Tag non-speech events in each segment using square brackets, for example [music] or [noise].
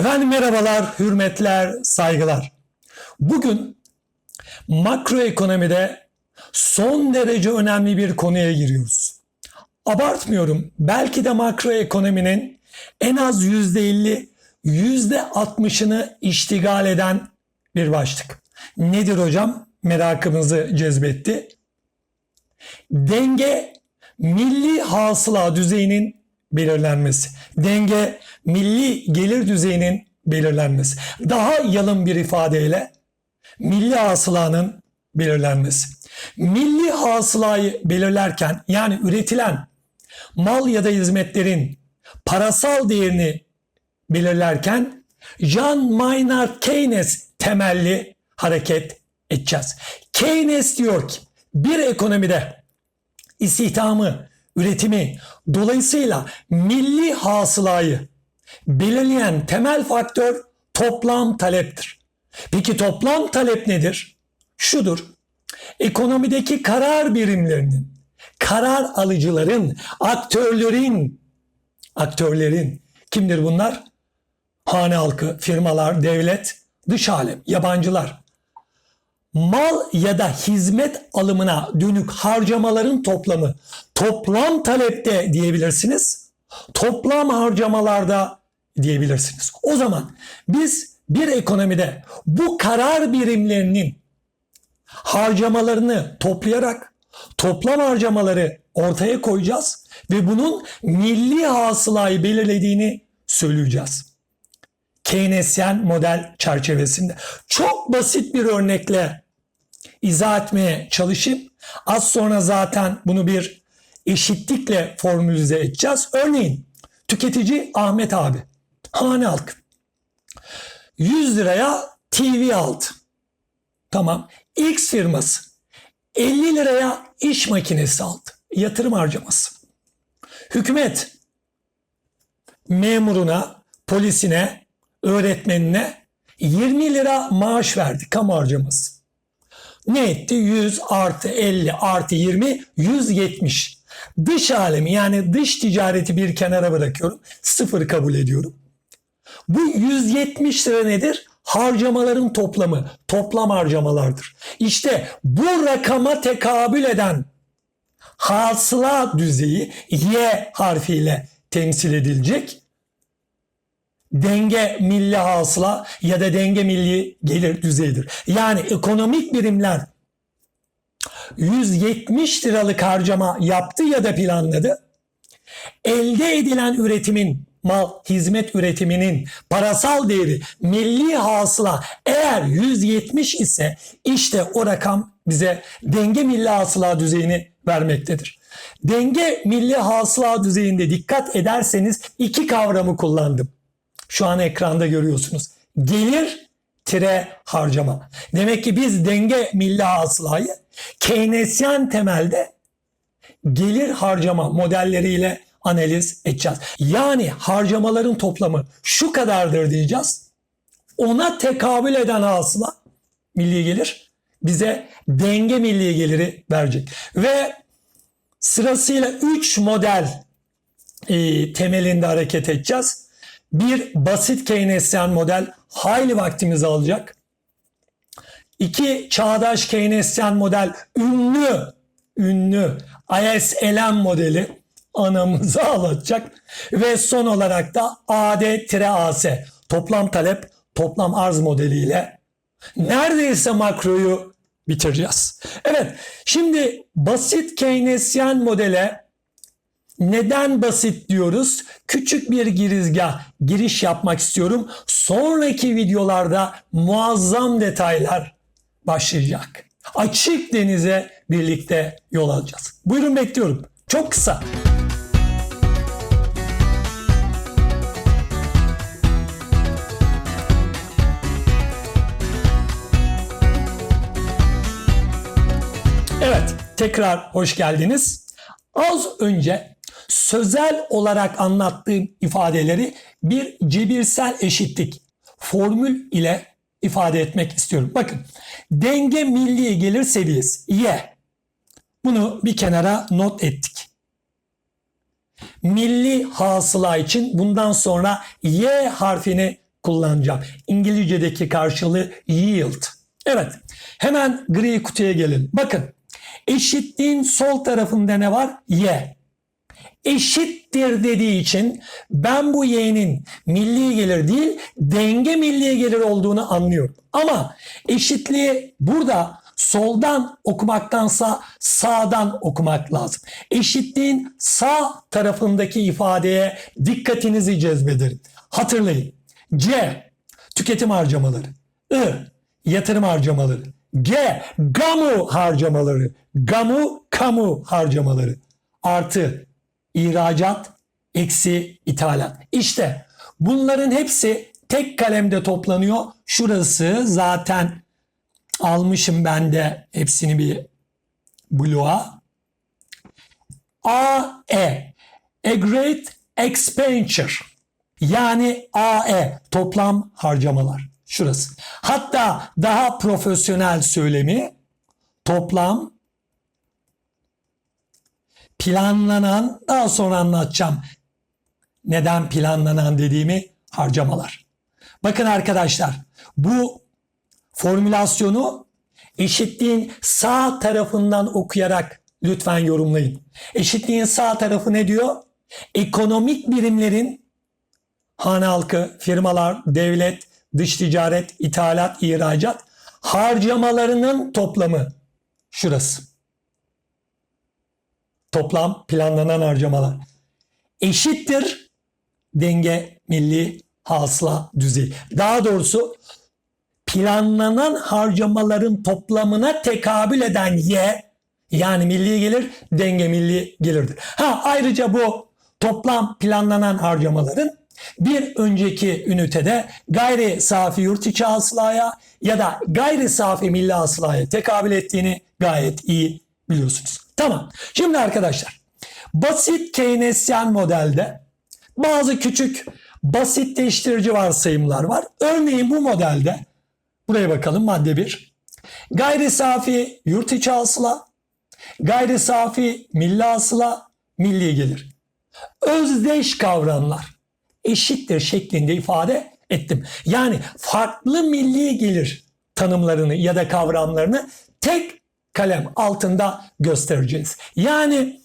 Efendim merhabalar, hürmetler, saygılar. Bugün makroekonomide son derece önemli bir konuya giriyoruz. Abartmıyorum. Belki de makroekonominin en az %50, %60'ını iştigal eden bir başlık. Nedir hocam? Merakımızı cezbetti. Denge milli hasıla düzeyinin belirlenmesi. Denge milli gelir düzeyinin belirlenmesi. Daha yalın bir ifadeyle milli hasılanın belirlenmesi. Milli hasılayı belirlerken yani üretilen mal ya da hizmetlerin parasal değerini belirlerken John Maynard Keynes temelli hareket edeceğiz. Keynes diyor ki bir ekonomide istihdamı, üretimi, dolayısıyla milli hasılayı belirleyen temel faktör toplam taleptir. Peki toplam talep nedir? Şudur. Ekonomideki karar birimlerinin, karar alıcıların, aktörlerin, aktörlerin kimdir bunlar? Hane halkı, firmalar, devlet, dış alem, yabancılar. Mal ya da hizmet alımına dönük harcamaların toplamı toplam talepte diyebilirsiniz. Toplam harcamalarda diyebilirsiniz. O zaman biz bir ekonomide bu karar birimlerinin harcamalarını toplayarak toplam harcamaları ortaya koyacağız ve bunun milli hasılayı belirlediğini söyleyeceğiz. Keynesyen model çerçevesinde. Çok basit bir örnekle izah etmeye çalışayım. Az sonra zaten bunu bir eşitlikle formülize edeceğiz. Örneğin tüketici Ahmet abi, hane halkı 100 liraya TV aldı. Tamam. X firması 50 liraya iş makinesi aldı. Yatırım harcaması. Hükümet memuruna, polisine, öğretmenine 20 lira maaş verdi kamu harcaması. Ne etti? 100 artı 50 artı 20 170. Dış alemi yani dış ticareti bir kenara bırakıyorum. Sıfır kabul ediyorum. Bu 170 lira nedir? Harcamaların toplamı, toplam harcamalardır. İşte bu rakama tekabül eden hasıla düzeyi Y harfiyle temsil edilecek. Denge milli hasıla ya da denge milli gelir düzeyidir. Yani ekonomik birimler 170 liralık harcama yaptı ya da planladı. Elde edilen üretimin mal, hizmet üretiminin parasal değeri milli hasıla eğer 170 ise işte o rakam bize denge milli hasıla düzeyini vermektedir. Denge milli hasıla düzeyinde dikkat ederseniz iki kavramı kullandım. Şu an ekranda görüyorsunuz. Gelir tire harcama. Demek ki biz denge milli hasılayı Keynesyen temelde gelir harcama modelleriyle analiz edeceğiz. Yani harcamaların toplamı şu kadardır diyeceğiz. Ona tekabül eden hasıla milli gelir bize denge milli geliri verecek. Ve sırasıyla 3 model e, temelinde hareket edeceğiz. Bir basit Keynesyen model hayli vaktimizi alacak. İki çağdaş Keynesyen model ünlü ünlü ISLM modeli anamızı [laughs] ağlatacak. Ve son olarak da AD-AS toplam talep toplam arz modeliyle neredeyse makroyu bitireceğiz. Evet şimdi basit Keynesyen modele neden basit diyoruz? Küçük bir girizgah, giriş yapmak istiyorum. Sonraki videolarda muazzam detaylar başlayacak. Açık denize birlikte yol alacağız. Buyurun bekliyorum. Çok kısa. Evet, tekrar hoş geldiniz. Az önce sözel olarak anlattığım ifadeleri bir cebirsel eşitlik formül ile ifade etmek istiyorum. Bakın, denge milli gelir seviyesi Y. Bunu bir kenara not ettik. Milli hasıla için bundan sonra Y harfini kullanacağım. İngilizce'deki karşılığı yield. Evet. Hemen gri kutuya gelelim. Bakın. Eşitliğin sol tarafında ne var? Y. Eşittir dediği için ben bu y'nin milli gelir değil denge milli gelir olduğunu anlıyorum. Ama eşitliği burada soldan okumaktansa sağdan okumak lazım. Eşitliğin sağ tarafındaki ifadeye dikkatinizi cezbederim. Hatırlayın. C. Tüketim harcamaları. I. Yatırım harcamaları. G. Gamu harcamaları. Gamu, kamu harcamaları. Artı ihracat, eksi ithalat. İşte bunların hepsi tek kalemde toplanıyor. Şurası zaten almışım ben de hepsini bir bloğa. AE A Great Expenditure yani AE toplam harcamalar. Şurası. Hatta daha profesyonel söylemi toplam planlanan daha sonra anlatacağım. Neden planlanan dediğimi harcamalar. Bakın arkadaşlar bu formülasyonu eşitliğin sağ tarafından okuyarak lütfen yorumlayın. Eşitliğin sağ tarafı ne diyor? Ekonomik birimlerin hane halkı, firmalar, devlet, dış ticaret, ithalat, ihracat harcamalarının toplamı şurası. Toplam planlanan harcamalar eşittir denge milli hasıla düzeyi. Daha doğrusu planlanan harcamaların toplamına tekabül eden Y yani milli gelir denge milli gelirdir. Ha ayrıca bu toplam planlanan harcamaların bir önceki ünitede gayri safi yurt içi hasılaya ya da gayri safi milli hasılaya tekabül ettiğini gayet iyi biliyorsunuz. Tamam. Şimdi arkadaşlar basit Keynesyen modelde bazı küçük basitleştirici varsayımlar var. Örneğin bu modelde buraya bakalım madde 1. Gayri safi yurt içi hasıla, gayri safi milli hasıla, milli gelir. Özdeş kavramlar eşittir şeklinde ifade ettim. Yani farklı milli gelir tanımlarını ya da kavramlarını tek kalem altında göstereceğiz. Yani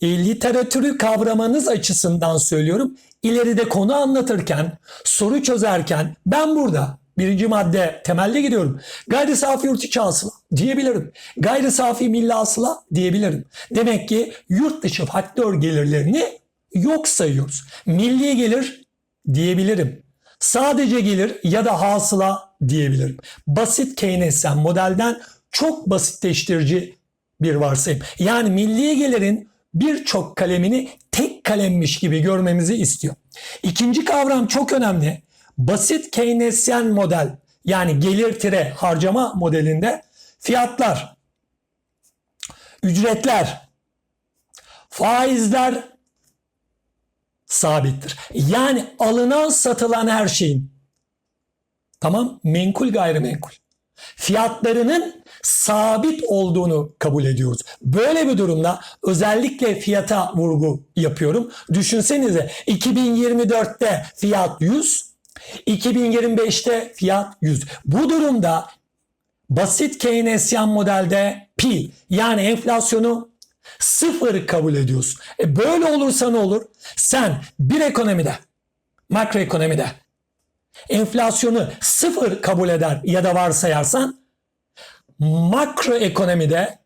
e, literatürü kavramanız açısından söylüyorum. İleride konu anlatırken, soru çözerken ben burada birinci madde temelde gidiyorum. Gayri safi yurt içi hasıla diyebilirim. Gayri safi milli hasıla diyebilirim. Demek ki yurt dışı faktör gelirlerini yok sayıyoruz. Milli gelir diyebilirim. Sadece gelir ya da hasıla diyebilirim. Basit Keynesyen modelden çok basitleştirici bir varsayım. Yani milli gelirin birçok kalemini tek kalemmiş gibi görmemizi istiyor. İkinci kavram çok önemli. Basit Keynesyen model yani gelir tire harcama modelinde fiyatlar, ücretler, faizler sabittir. Yani alınan satılan her şeyin tamam menkul gayrimenkul fiyatlarının sabit olduğunu kabul ediyoruz. Böyle bir durumda özellikle fiyata vurgu yapıyorum. Düşünsenize 2024'te fiyat 100, 2025'te fiyat 100. Bu durumda basit Keynesyen modelde pi yani enflasyonu sıfır kabul ediyorsun. E böyle olursa ne olur? Sen bir ekonomide, makroekonomide enflasyonu sıfır kabul eder ya da varsayarsan makroekonomide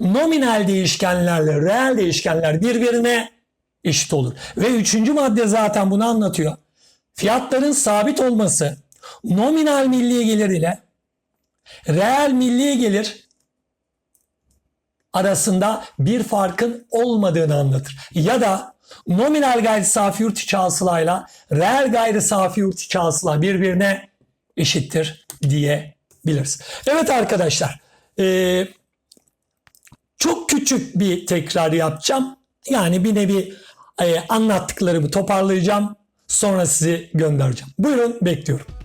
nominal değişkenlerle reel değişkenler birbirine eşit olur. Ve üçüncü madde zaten bunu anlatıyor. Fiyatların sabit olması nominal milli gelir ile reel milli gelir arasında bir farkın olmadığını anlatır. Ya da nominal gayri safi yurt içi hasılayla reel gayri safi yurt içi hasıla birbirine eşittir diyebiliriz. Evet arkadaşlar e, çok küçük bir tekrar yapacağım. Yani bir nevi e, anlattıklarımı toparlayacağım. Sonra sizi göndereceğim. Buyurun bekliyorum.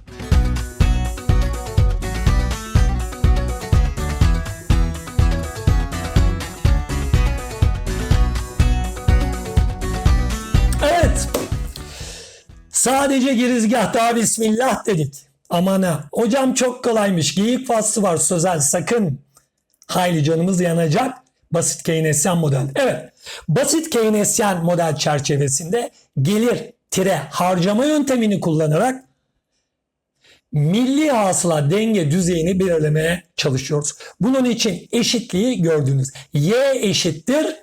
Sadece girizgah daha bismillah dedik. Aman ha. Hocam çok kolaymış. Geyik faslı var sözel sakın. Hayli canımız yanacak. Basit Keynesyen model. Evet. Basit Keynesyen model çerçevesinde gelir tire harcama yöntemini kullanarak milli hasıla denge düzeyini belirlemeye çalışıyoruz. Bunun için eşitliği gördünüz. Y eşittir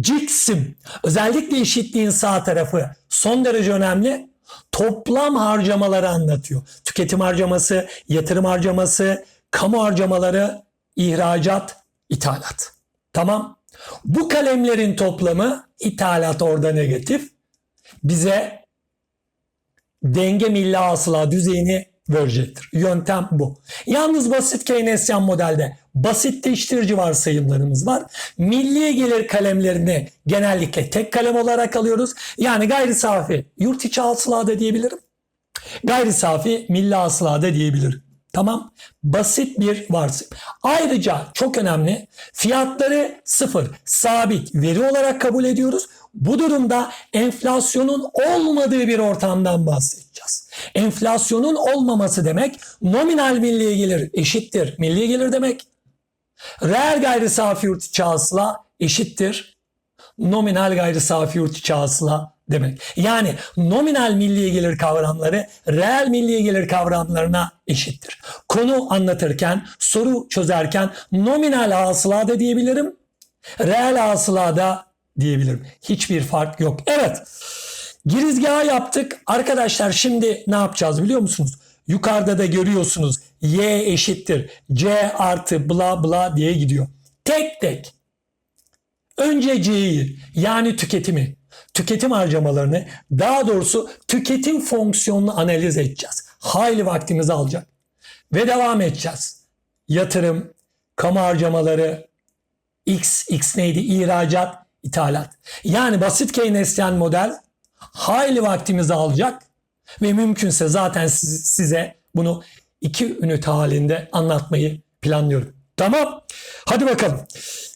ciksim. Özellikle eşitliğin sağ tarafı son derece önemli. Toplam harcamaları anlatıyor. Tüketim harcaması, yatırım harcaması, kamu harcamaları, ihracat, ithalat. Tamam. Bu kalemlerin toplamı ithalat orada negatif. Bize denge milli hasıla düzeyini verecektir. Yöntem bu. Yalnız basit Keynesyen modelde basitleştirici varsayımlarımız var. Milli gelir kalemlerini genellikle tek kalem olarak alıyoruz. Yani gayri safi yurt içi hasıla da diyebilirim. Gayri safi milli hasıla da diyebilirim. Tamam. Basit bir varsayım. Ayrıca çok önemli fiyatları sıfır sabit veri olarak kabul ediyoruz. Bu durumda enflasyonun olmadığı bir ortamdan bahsedeceğiz. Enflasyonun olmaması demek nominal milli gelir eşittir milli gelir demek. Reel gayri safi yurt içi hasıla eşittir nominal gayri safi yurt içi hasıla demek. Yani nominal milli gelir kavramları reel milli gelir kavramlarına eşittir. Konu anlatırken, soru çözerken nominal hasıla da diyebilirim. Reel hasıla da diyebilirim. Hiçbir fark yok. Evet. Girizgahı yaptık. Arkadaşlar şimdi ne yapacağız biliyor musunuz? Yukarıda da görüyorsunuz. Y eşittir. C artı bla bla diye gidiyor. Tek tek Önce C'yi yani tüketimi, tüketim harcamalarını daha doğrusu tüketim fonksiyonunu analiz edeceğiz. Hayli vaktimizi alacak. Ve devam edeceğiz. Yatırım, kamu harcamaları, X, X neydi? İhracat, ithalat. Yani basit Keynesyen model hayli vaktimizi alacak ve mümkünse zaten siz- size bunu iki ünite halinde anlatmayı planlıyorum. Tamam. Hadi bakalım.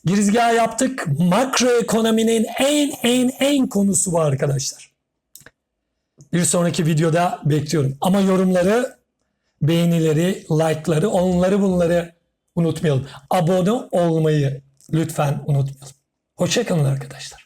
Girizgah yaptık. Makroekonominin en en en konusu bu arkadaşlar. Bir sonraki videoda bekliyorum. Ama yorumları, beğenileri, like'ları, onları bunları unutmayalım. Abone olmayı lütfen unutmayalım. Hoşçakalın arkadaşlar.